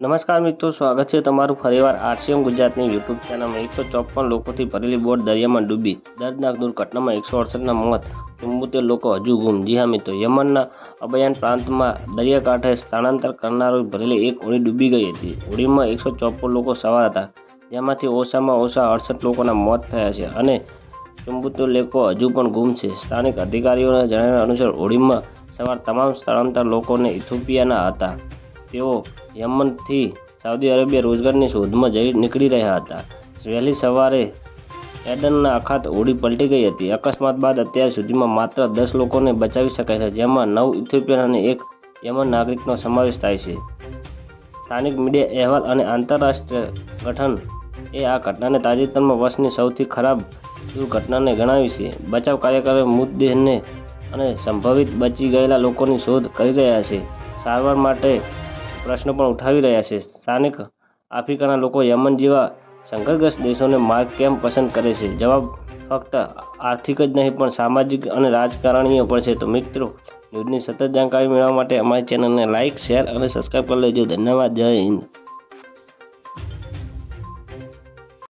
નમસ્કાર મિત્રો, સ્વાગત છે તમારું ફરીવાર આરસીએમ ગુજરાતની યુટ્યુબ ચેનલમાં એકસો ચોપન લોકોથી ભરેલી બોટ દરિયામાં ડૂબી. દર્દનાક દુર્ઘટનામાં એકસો અડસઠના મોત. ચુંબોતેર લોકો હજુ ગુમ. જી હા મિત્રો, યમનના અભયાન પ્રાંતમાં દરિયાકાંઠે સ્થળાંતર કરનારો ભરેલી એક હોડી ડૂબી ગઈ હતી. હોડીમાં એકસો ચોપન લોકો સવાર હતા. જેમાંથી ઓછામાં ઓછા અડસઠ લોકોના મોત થયા છે અને ચુંબોતેર લોકો હજુ પણ ગુમ છે. સ્થાનિક અધિકારીઓના જણાવ્યા અનુસાર, હોડીમાં સવાર તમામ સ્થળાંતર લોકોને ઇથોપિયાના હતા. તેઓ યમનથી સાઉદી અરેબિયા રોજગારની શોધમાં જઈ નીકળી રહ્યા હતા. વહેલી સવારે એડનના અખાત હોડી પલટી ગઈ હતી. અકસ્માત બાદ અત્યાર સુધીમાં માત્ર દસ લોકોને બચાવી શકાય છે, જેમાં નવ ઇથોપિયન અને એક યમન નાગરિકનો સમાવેશ થાય છે. સ્થાનિક મીડિયા અહેવાલ અને આંતરરાષ્ટ્રીય ગઠન એ આ ઘટનાને તાજેતરમાં વર્ષની સૌથી ખરાબ ઘટનાને ગણાવી છે. બચાવ કાર્યકરો મૃતદેહને અને સંભવિત બચી ગયેલા લોકોની શોધ કરી રહ્યા છે. સારવાર માટે પ્રશ્નો પણ ઉઠાવી રહ્યા છે. સ્થાનિક આફ્રિકાના લોકો યમન જેવા સંઘર્ષગ્રસ્ત દેશોને માર્ગ કેમ પસંદ કરે છે? જવાબ ફક્ત આર્થિક જ નહીં, પણ સામાજિક અને રાજકારણીય પણ છે. તો મિત્રો, ન્યૂઝની સતત જાણકારી મેળવવા માટે અમારી ચેનલને લાઇક શેર અને સબસ્ક્રાઈબ કરી લેજો. ધન્યવાદ. જય હિન્દ.